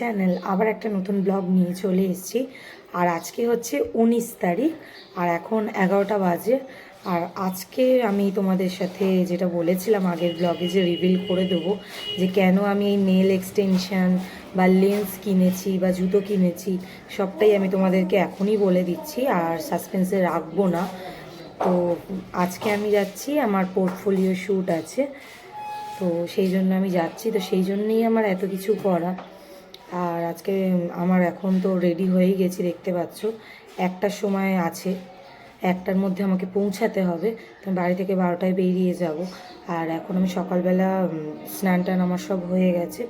Channel আবার একটা নতুন ব্লগ নিয়ে চলে এসেছি। আর আজকে হচ্ছে উনিশ তারিখ, আর এখন এগারোটা বাজে। আর আজকে আমি তোমাদের সাথে যেটা বলেছিলাম আগের ব্লগে যে রিভিল করে দেবো, যে কেন আমি এই নেল এক্সটেনশন বা লেন্স কিনেছি বা জুতো কিনেছি, সবটাই আমি তোমাদেরকে এখনই বলে দিচ্ছি, আর সাসপেন্সে রাখব না। তো আজকে আমি যাচ্ছি, আমার পোর্টফোলিও শ্যুট আছে। তো সেই জন্য আমি যাচ্ছি, তো সেই জন্যই আমার এত কিছু করা আর আজকে আমার এখন তো রেডি হয়েই গেছি, দেখতে পাচ্ছ। একটার সময় আছে, একটার মধ্যে আমাকে পৌঁছাতে হবে। তো বাড়ি থেকে বারোটায় বেরিয়ে যাব। আর এখন আমি সকালবেলা স্নান টান আমার সব হয়ে গেছে।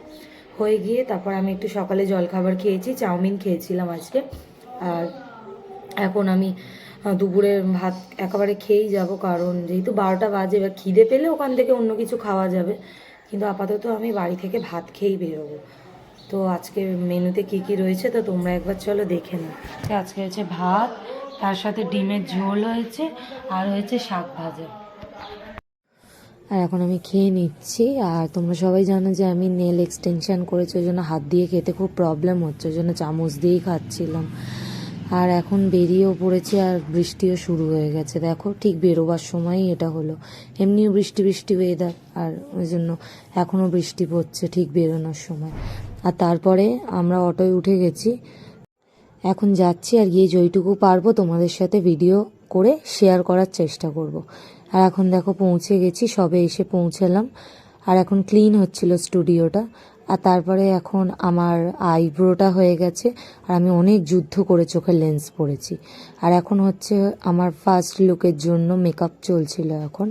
হয়ে গিয়ে তারপর আমি একটু সকালে জলখাবার খেয়েছি, চাউমিন খেয়েছিলাম আজকে। আর এখন আমি দুপুরে ভাত একেবারে খেয়েই যাব, কারণ যেহেতু বারোটা বাজে, এবার খিদে পেলে ওখান থেকে অন্য কিছু খাওয়া যাবে। কিন্তু আপাতত আমি বাড়ি থেকে ভাত খেয়েই বেরোবো। তো আজকে মেনুতে কি কি রয়েছে তো তোমরা একবার চলো দেখে নাও। আজকে হয়েছে ভাত তার সাথে ডিমের ঝোল হয়েছে আর হয়েছে শাক ভাজা। আর এখন আমি খেয়ে নিচ্ছি আর তোমরা সবাই জানো যে আমি নেল এক্সটেনশন করেছি ওই জন্য হাত দিয়ে খেতে খুব প্রবলেম হচ্ছে ওই জন্য চামচ দিয়েই খাচ্ছিলাম। আর এখন বেরিয়েও পড়েছি আর বৃষ্টিও শুরু হয়ে গেছে। দেখো ঠিক বেরোবার সময়ই এটা হলো। এমনিও বৃষ্টি বৃষ্টি ওয়েদার আর ওই জন্য এখনও বৃষ্টি পড়ছে ঠিক বেরোনোর সময়। আর তারপরে আমরা অটোয় উঠে গেছি। এখন যাচ্ছি আর গিয়ে যেইটুকু পারব তোমাদের সাথে ভিডিও করে শেয়ার করার চেষ্টা করব। আর এখন দেখো পৌঁছে গেছি, সবে এসে পৌঁছালাম। আর এখন ক্লিন হচ্ছিল স্টুডিওটা আর তারপরে এখন আমার আইব্রোটা হয়ে গেছে আর আমি অনেক যুদ্ধ করে চোখের লেন্স পরেছি। আর এখন হচ্ছে আমার ফার্স্ট লুকের জন্য মেকআপ চলছিল এখন।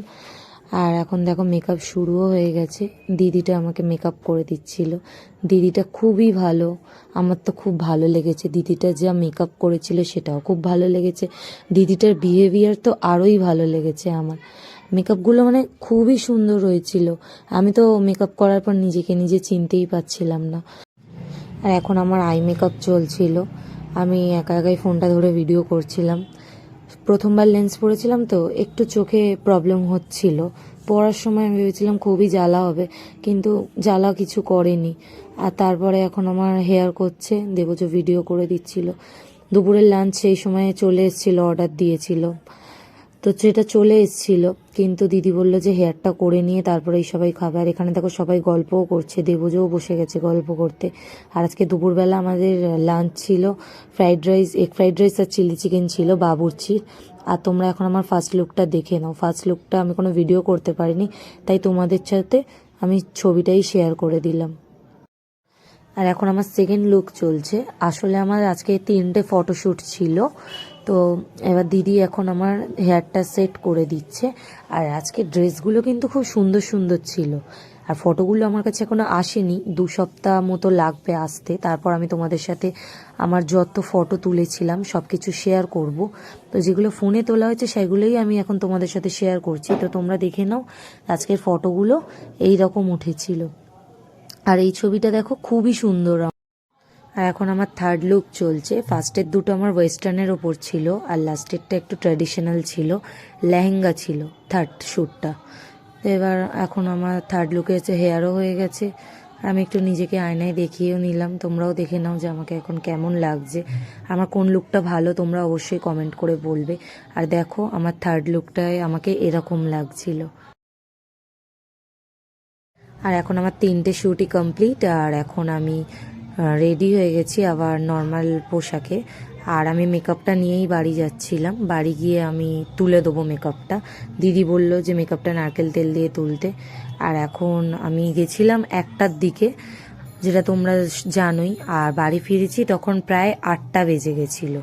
আর এখন দেখো মেকআপ শুরুও হয়ে গেছে। দিদিটা আমাকে মেকআপ করে দিচ্ছিল। দিদিটা খুবই ভালো। আমার তো খুব ভালো লেগেছে। দিদিটা যা মেকআপ করেছিল সেটাও খুব ভালো লেগেছে। দিদিটার বিহেভিয়ার তো আরোই ভালো লেগেছে আমার। মেকআপগুলো মানে খুবই সুন্দর হয়েছিল। আমি তো মেকআপ করার পর নিজেকে নিজে চিনতেই পারছিলাম না। আর এখন আমার আই মেকআপ চলছিল। আমি একা একাই ফোনটা ধরে ভিডিও করছিলাম। প্রথমবার লেন্স পরেছিলাম তো, একটু চোখে প্রবলেম হচ্ছিল। পড়ার সময় আমি ভেবেছিলাম খুবই জ্বালা হবে, কিন্তু জ্বালা কিছু করেনি। আর তারপরে এখন আমার হেয়ার করছে দেবজ ভিডিও করে দিচ্ছিল। দুপুরের লাঞ্চ সেই সময়ে চলে এসেছিল অর্ডার দিয়েছিল। তো সেটা চলে এসেছিল। কিন্তু দিদি বলল যে, হেয়ারটা করে নিয়ে তারপরে এই সবাই আর এখানে দেখো সবাই গল্পও করছে। দেবজও বসে গেছে গল্প করতে। আর আজকে দুপুরবেলা আমাদের লাঞ্চ ছিল fried rice egg fried rice আর চিলি চিকেন ছিল, বাবুর্চির। আর তোমরা এখন আমার ফার্স্ট লুকটা দেখে নাও। ফার্স্ট লুকটা আমি কোনো ভিডিও করতে পারিনি। তাই তোমাদের সাথে আমি ছবিটাই শেয়ার করে দিলাম। আর এখন আমার সেকেন্ড লুক চলছে। আসলে আমার আজকে তিনটে ফটোশ্যুট ছিল। তো এবার দিদি এখন আমার হেয়ারটা সেট করে দিচ্ছে। আর আজকে ড্রেসগুলো কিন্তু খুব সুন্দর সুন্দর ছিল। আর ফটোগুলো আমার কাছে এখনও আসেনি। দু সপ্তাহ মতো লাগবে আসতে। তারপর আমি তোমাদের সাথে আমার যত ফটো তুলেছিলাম সব কিছু শেয়ার করব। তো যেগুলো ফোনে তোলা হয়েছে, সেগুলোই আমি এখন তোমাদের সাথে শেয়ার করছি। তো তোমরা দেখে নাও, আজকের ফটোগুলো এই রকম উঠেছিল। আর এই ছবিটা দেখো, খুবই সুন্দর আর এখন আমার থার্ড লুক চলছে। ফার্স্টের দুটো আমার ওয়েস্টার্নের ওপর ছিল আর লাস্টেরটা একটু ট্র্যাডিশনাল ছিল। লেহেঙ্গা ছিল থার্ড শ্যুটটা তো এবার এখন আমার থার্ড লুকে হচ্ছে হেয়ারও হয়ে গেছে। আমি একটু নিজেকে আয়নায় দেখিয়েও নিলাম। তোমরাও দেখে নাও যে আমাকে এখন কেমন লাগছে। আমার কোন লুকটা ভালো তোমরা অবশ্যই কমেন্ট করে বলবে। আর দেখো, আমার থার্ড লুকটায় আমাকে এরকম লাগছিল। আর এখন আমার তিনটে শ্যুটই কমপ্লিট আর এখন আমি রেডি হয়ে গেছি আবার নর্মাল পোশাকে। আর আমি মেকআপটা নিয়েই বাড়ি যাচ্ছিলাম। বাড়ি গিয়ে আমি তুলে দেবো মেকআপটা দিদি বলল যে মেকআপটা নারকেল তেল দিয়ে তুলতে। আর এখন আমি গেছিলাম একটার দিকে, যেটা তোমরা জানোই। আর বাড়ি ফিরেছি তখন প্রায় আটটা বেজে গেছিল।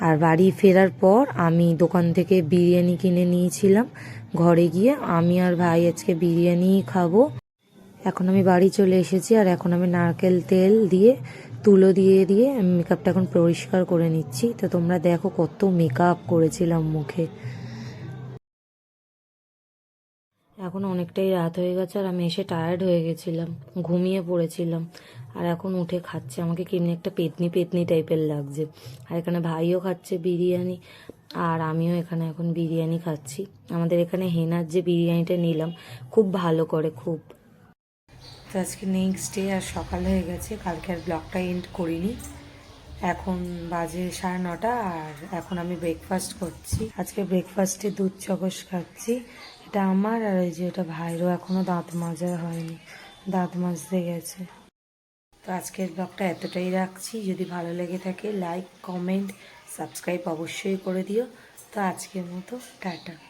আর বাড়ি ফেরার পর আমি দোকান থেকে বিরিয়ানি কিনে নিয়েছিলাম। ঘরে গিয়ে আমি আর ভাই আজকে বিরিয়ানিই খাব। এখন আমি বাড়ি চলে এসেছি আর এখন আমি নারকেল তেল দিয়ে, তুলো দিয়ে দিয়ে আমি মেকআপটা এখন পরিষ্কার করে নিচ্ছি। তো তোমরা দেখো কত মেকআপ করেছিলাম মুখে। এখন অনেকটাই রাত হয়ে গেছে আর আমি এসে টায়ার্ড হয়ে গেছিলাম, ঘুমিয়ে পড়েছিলাম। আর এখন উঠে খাচ্ছে, আমাকে কেমনি একটা পেতনি পেতনি টাইপের লাগছে। আর এখানে ভাইও খাচ্ছে বিরিয়ানি, আর আমিও এখানে এখন বিরিয়ানি খাচ্ছি। আমাদের এখানে হেনার যে বিরিয়ানিটা নিলাম, খুব ভালো করে, খুব তো আজকে নেক্সট ডে আর সকাল হয়ে গেছে, কালকে আর ব্লগটা এন্ড করিনি। এখন বাজে সাড়ে নটা আর এখন আমি ব্রেকফাস্ট করছি। আজকে ব্রেকফাস্টে দুধ চকস খাচ্ছি। এটা আমার আর ওই যে এটা ভাইরও এখনও দাঁত মাজা হয়নি, দাঁত মাজতে গেছে। তো আজকের ব্লগটা এতটাই রাখছি। যদি ভালো লেগে থাকে লাইক কমেন্ট সাবস্ক্রাইব অবশ্যই করে দিও। তো আজকের মতো, টাটা।